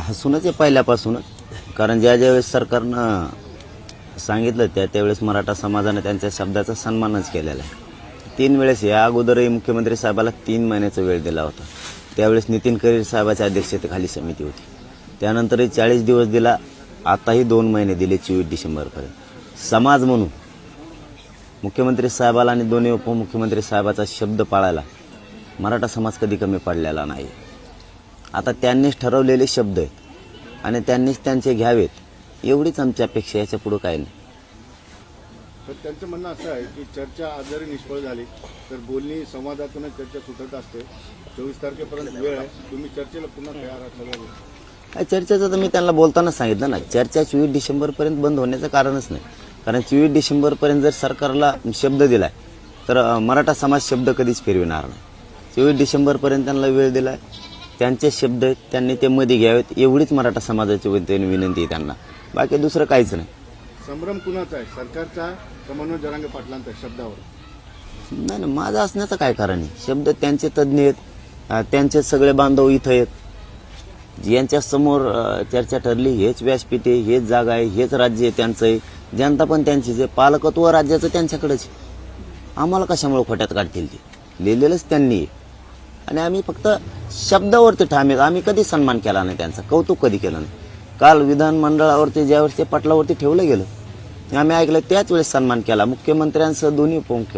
हसूनच आहे पहिल्यापासूनच. कारण ज्या ज्यावेळेस सरकारनं सांगितलं त्या त्यावेळेस मराठा समाजाने त्यांच्या शब्दाचा सन्मानच केलेला आहे. तीन वेळेस या अगोदरही मुख्यमंत्री साहेबाला तीन महिन्याचा वेळ दिला होता. त्यावेळेस नितीन करीर साहेबाच्या अध्यक्षतेखाली समिती होती. त्यानंतरही चाळीस दिवस दिला आताही दोन महिने दिले चोवीस डिसेंबरपर्यंत. समाज म्हणून मुख्यमंत्री साहेबाला आणि दोन्ही उपमुख्यमंत्री साहेबाचा शब्द पाळायला मराठा समाज कधी कमी पडलेला नाही. आता त्यांनीच ठरवलेले शब्द आहेत. आणि त्यांनीच त्यांचे घ्यावेत. एवढीच आमची अपेक्षा याच्या पुढं काही नाही. तर त्यांचं म्हणणं असं आहे की चर्चा आज जरी निष्फळ झाली तर बोलणी संवादातूनच चर्चा सुटत असते. चोवीस तारखेपर्यंत वेळ आहे. तुम्ही चर्चेला पुन्हा तयार. काय चर्चेचं तर मी त्यांना बोलताना सांगितलं ना. चर्चा चोवीस डिसेंबरपर्यंत बंद होण्याचं कारणच नाही. कारण चोवीस डिसेंबरपर्यंत जर सरकारला शब्द दिलाय तर मराठा समाज शब्द कधीच फिरविणार नाही. चोवीस डिसेंबरपर्यंत त्यांना वेळ दिलाय. त्यांचे शब्द आहेत त्यांनी ते मध्ये घ्यावेत एवढीच मराठा समाजाची वतीने विनंती आहे त्यांना. बाकी दुसरं काहीच नाही. संभ्रम कुणाचा आहे? सरकारचा मनोज जरांगे पाटलांचा शब्दावर? नाही ना माझं असण्याचं काय कारण आहे? शब्द त्यांचे तज्ज्ञ आहेत. त्यांचे सगळे बांधव इथं आहेत. यांच्या समोर चर्चा ठरली हेच व्यासपीठ आहे हेच जागा आहे हेच राज्य आहे त्यांचं आहे. जनता पण त्यांचीच आहे. पालकत्व राज्याचं त्यांच्याकडेच. आम्हाला कशामुळे खोट्यात काढतील ते? लिहिलेलंच त्यांनी आहे. आणि आम्ही फक्त शब्दावरती ठाम आहेत. आम्ही कधी सन्मान केला नाही त्यांचा. कौतुक कधी केलं नाही. काल विधानमंडळावरती ज्यावेळेस ते पटलावरती ठेवलं गेलं आम्ही ऐकलं त्याच वेळेस सन्मान केला. मुख्यमंत्र्यांसह दोन्ही उपमुख्य